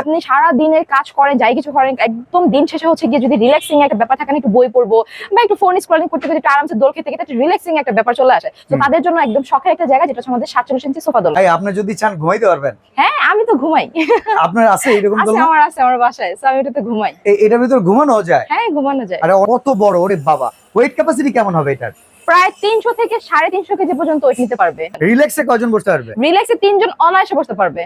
আপনি সারা দিনের কাজ করেন যাই কিছু করেন একদম দিন শেষে হচ্ছে গিয়ে যদি রিল্যাক্সিং একটা ব্যাপার থাকে একটু বই পড়ব বা একটু ফোন স্ক্রলিং করতে করতে একটু আরামসে দোল খেতে খেতে একটা রিল্যাক্সিং একটা ব্যাপার চলে আসে। তো তাদের জন্য একদম শখের একটা জায়গা যেটা হচ্ছে আমাদের সাতচল্লিশ ইঞ্চি সোফা দোল ভাই আপনি যদি চান ঘুমাইতে পারবেন। হ্যাঁ আমি তো ঘুমাই। আপনার আছে এরকম দোলনা? আমার আছে আমার বাসায় so আমি এটাতে ঘুমাই। এ- এটার ভিতর ঘুমানো যায়? হ্যাঁ ঘুমানো যায়। আরে কত বড় ওরে বাবা। ওয়েট ক্যাপাসিটি কেমন হবে এটার? প্রায় তিনশো থেকে সাড়ে তিনশো কেজি পর্যন্ত ওয়েট নিতে পারবে। রিল্যাক্সে কজন বসতে পারবে? রিল্যাক্সে তিনজন অনায়াসে বসতে পারবে।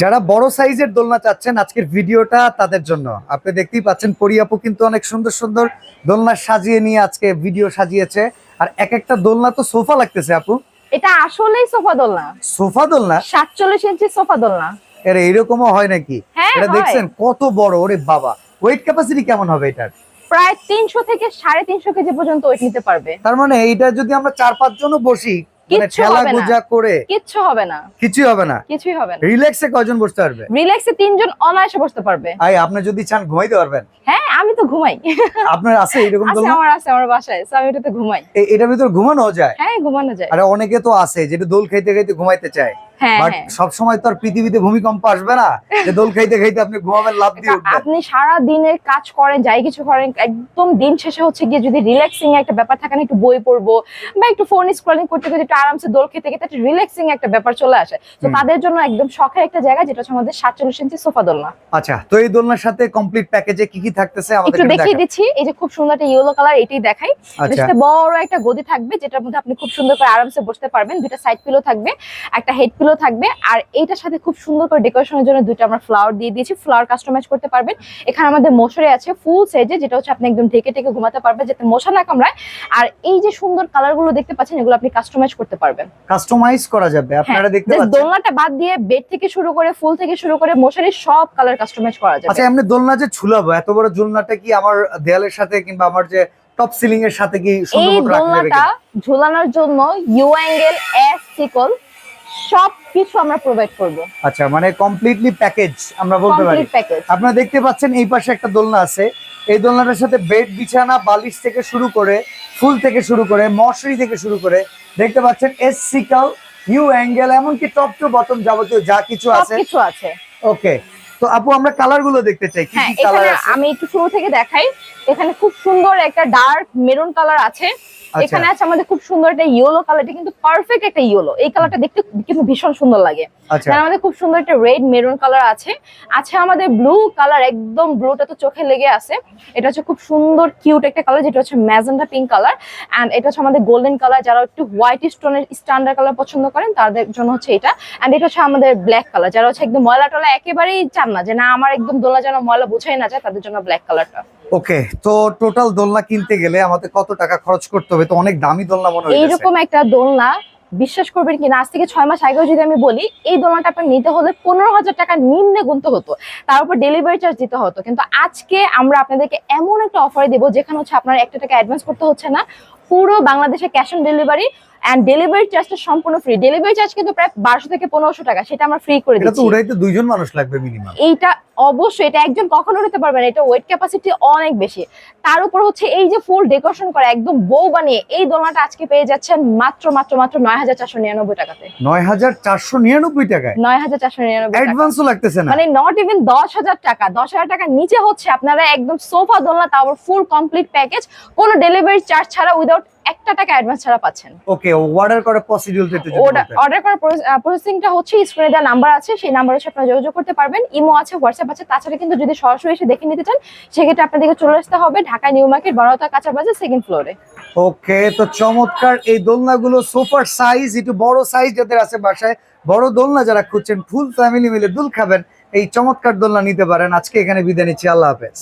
যারা বড় সাইজের দোলনা চাচ্ছেন আজকের ভিডিওটা তাদের জন্য। আপনি দেখতেই পাচ্ছেন পরিয়াপু কিন্তু অনেক সুন্দর সুন্দর দোলনা সাজিয়ে নিয়ে আজকে ভিডিও সাজিয়েছে। আর এক একটা দোলনা তো সোফা লাগতেছে আপু। এটা আসলেই সোফা দোলনা। সোফা দোলনা? সাতচল্লিশ ইঞ্চি সোফা দোলনা। এর এরকমও হয় নাকি? হ্যাঁ এটা দেখছেন কত বড় ওরে বাবা। ওয়েট ক্যাপাসিটি কেমন হবে এটার? প্রায় তিনশো থেকে সাড়ে তিনশো কেজি পর্যন্ত ওয়েট নিতে পারবে। তার মানে এইটা যদি আমরা চার পাঁচ জনও বসি মানে কিচ্ছু ঠেলা হবে না। গোজা করে কিচ্ছু হবে না। কিছুই হবে না। কিছুই হবে না। রিল্যাক্সে কয়জন বসতে পারবে? রিল্যাক্সে তিনজন অনায়াসে বসতে পারবে। আই আপনি যদি চান ঘুমাইতে পারবেন। হ্যাঁ আমি তো ঘুমাই। আপনার আছে এরকম আছে দোলনা আমার আছে আমার বাসায় so আমি এটাতে ঘুমাই। এটার ভিতর ঘুমানো যায়? হ্যাঁ ঘুমানো যায়। আরে অনেকে তো আছে যেটা দোল খাইতে খাইতে ঘুমাইতে চায়। বাট হ্যাঁ। সব সময় তো আর পৃথিবীতে ভূমিকম্প আসবে না। যে দোল খাইতে খাইতে আপনি ঘুমাবেন লাভ দিয়ে উঠবেন। আপনি সারা দিনের কাজ করেন যাই কিছু করেন একদম দিন শেষে হচ্ছে গিয়ে যদি রিল্যাক্সিং একটা ব্যাপার থাকে না একটু বই পড়ব বা একটু ফোন স্ক্রলিং করতে করতে একটু আরামসে দোল খেতে খেতে একটা রিল্যাক্সিং একটা ব্যাপার চলে আসে। তো তাদের জন্য একদম শখের একটা জায়গা যেটা হচ্ছে আমাদের সাতচল্লিশ ইঞ্চি সোফা দোলনা। আচ্ছা তো এই দোলনার সাথে কমপ্লিট প্যাকেজে কি কি থাকতেছে আমাদের একটু দেখিয়ে দিচ্ছি এই যে খুব সুন্দর একটা ইয়েলো কালার এটাই দেখাই। আচ্ছা। বড় একটা গদি থাকবে যেটার মধ্যে আপনি খুব সুন্দর করে আরামসে বসতে পারবেন। দুইটা সাইড পিলো থাকবে একটা হেড পিলো থাকবে। আর এইটার সাথে খুব সুন্দর করে ডেকোরেশনের জন্য দুইটা আমরা ফ্লাওয়ার দিয়ে দিয়েছি। ফ্লাওয়ার কাস্টমাইজ করতে পারবেন। এখানে আমাদের মশারি আছে ফুল সাইজে যেটা হচ্ছে আপনি একদম ঢেকে ঢেকে ঘুমাতে পারবেন যাতে মশা না কামড়ায়। আর এই যে সুন্দর কালারগুলো দেখতে পাচ্ছেন এগুলো আপনি কাস্টমাইজ করতে পারবেন। কাস্টমাইজ করা যাবে আপনারা দেখতে পাচ্ছেন। দোলনাটা বাদ দিয়ে বেড থেকে শুরু করে ফুল থেকে শুরু করে মশারি সব কালার কাস্টমাইজ করা যাবে। আচ্ছা এমনি দোলনা যে ঝুলাবো এত বড় দোলনাটা কি আমার দেয়ালের সাথে কিংবা আমার যে টপ সিলিং এর সাথে কি এই সুন্দর মতো রাখা যাবে দোলনাটা? ঝুলানোর জন্য ইউ অ্যাঙ্গেল এস সিকল সব কিছু আমরা প্রোভাইড করব। আচ্ছা মানে কমপ্লিটলি প্যাকেজ আমরা বলতে পারি। প্যাকেজ আপনারা দেখতে পাচ্ছেন এই পাশে একটা দোলনা আছে। এই দোলনাটার সাথে বেড বিছানা বালিশ থেকে শুরু করে ফুল থেকে শুরু করে মশারি থেকে শুরু করে দেখতে পাচ্ছেন এস সিকাল ইউ অ্যাঙ্গেল এমনকি টপ টু বটম যাবতীয় যা কিছু আছে। কিছু আছে। ওকে তো আপু আমরা কালারগুলো দেখতে চাই কি হ্যাঁ কি কালার আছে? আমি একটু শুরু থেকে দেখাই। এখানে খুব সুন্দর একটা ডার্ক মেরুন কালার আছে। এখানে আছে আমাদের খুব সুন্দর একটা ইয়েলো কালার এটা কিন্তু পারফেক্ট একটা ইয়েলো এই কালারটা দেখতে কিন্তু ভীষণ সুন্দর লাগে। আচ্ছা। আমাদের খুব সুন্দর একটা রেড মেরুন কালার আছে। আছে আমাদের ব্লু কালার একদম ব্লুটা তো চোখে লেগে আছে। এটা হচ্ছে খুব সুন্দর কিউট একটা কালার যেটা হচ্ছে ম্যাজেন্ডা পিঙ্ক কালার এন্ড এটা হচ্ছে আমাদের গোল্ডেন কালার যারা একটু হোয়াইট স্টোনের স্ট্যান্ডার্ড কালার পছন্দ করেন তাদের জন্য হচ্ছে এটা। এন্ড এটা হচ্ছে আমাদের ব্ল্যাক কালার যারা হচ্ছে একদম ময়লা টলা একেবারেই চান না যে না আমার একদম দোলা যেন ময়লা বোঝাই না যায় তাদের জন্য ব্ল্যাক কালারটা ওকে তো টোটাল দোলনা কিনতে গেলে আমাদের কত টাকা খরচ করতে হবে? তো অনেক দামি দোলনা মনে হচ্ছে এইরকম একটা দোলনা বিশ্বাস করবেন কিনা আজ থেকে ছয় মাস আগেও যদি আমি বলি এই দোলনাটা আপনার নিতে হলে পনেরো হাজার টাকা নিম্নে গুনতে হতো। তার উপর ডেলিভারি চার্জ দিতে হতো। কিন্তু আজকে আমরা আপনাদেরকে এমন একটা অফার দেবো যেখানে হচ্ছে আপনার একটা টাকা অ্যাডভান্স করতে হচ্ছে না। পুরো বাংলাদেশে cash on delivery and delivery চার্জটা সম্পূর্ণ ফ্রি ডেলিভারি চার্জ কিন্তু প্রায় বারোশো থেকে পনেরোশো টাকা সেটা আমরা ফ্রি করে দিচ্ছি। উড়াইতে দুইজন মানুষ লাগবে মিনিমাম এইটা অবশ্যই এটা একজন কখনো নিতে পারবে না এটা ওয়েট ক্যাপাসিটি অনেক বেশি। তার উপর হচ্ছে এই যে ফুল ডেকোরেশন করা একদম বউ বানিয়ে এই দোলনাটা আজকে পেয়ে যাচ্ছেন মাত্র মাত্র মাত্র নয় হাজার চারশো নিরানব্বই টাকাতে। নয় হাজার চারশো নিরানব্বই টাকায়? নয় হাজার চারশো নিরানব্বই অ্যাডভান্সও লাগতেছে না? মানে নট ইভেন দশ হাজার টাকা দশ হাজার টাকার নিচে হচ্ছে আপনারা একদম সোফা দোলনা তারপর ফুল কমপ্লিট প্যাকেজ কোনো ডেলিভারি চার্জ ছাড়া উইদাউট একটা টাকা অ্যাডভান্স ছাড়া পাচ্ছেন। ওকে অর্ডার করার পসিডিউলটা একটু অর্ডার করার প্রসেসিংটা হচ্ছে স্ক্রিনে দেওয়া নাম্বার আছে সেই নাম্বারে আপনারা যোগাযোগ করতে পারবেন। ইমো আছে হোয়াটসঅ্যাপ আছে। তাছাড়া কিন্তু যদি সরাসরি এসে দেখে নিতে চান, সেক্ষেত্রে আপনাদেরকে চলে আসতে হবে ঢাকা নিউ মার্কেট বড়তা কাঁচা বাজার সেকেন্ড ফ্লোরে ওকে, তো চমৎকার এই দোলনাগুলো সুপার সাইজ একটু বড় সাইজ যাদের আছে বাসায়, বড় দোলনা যারা খুঁজছেন, ফুল ফ্যামিলি মিলে দুল খাবেন, এই চমৎকার দোলনা নিতে পারেন। আজকে এখানে বিদায় নিচ্ছি, আল্লাহ হাফেজ।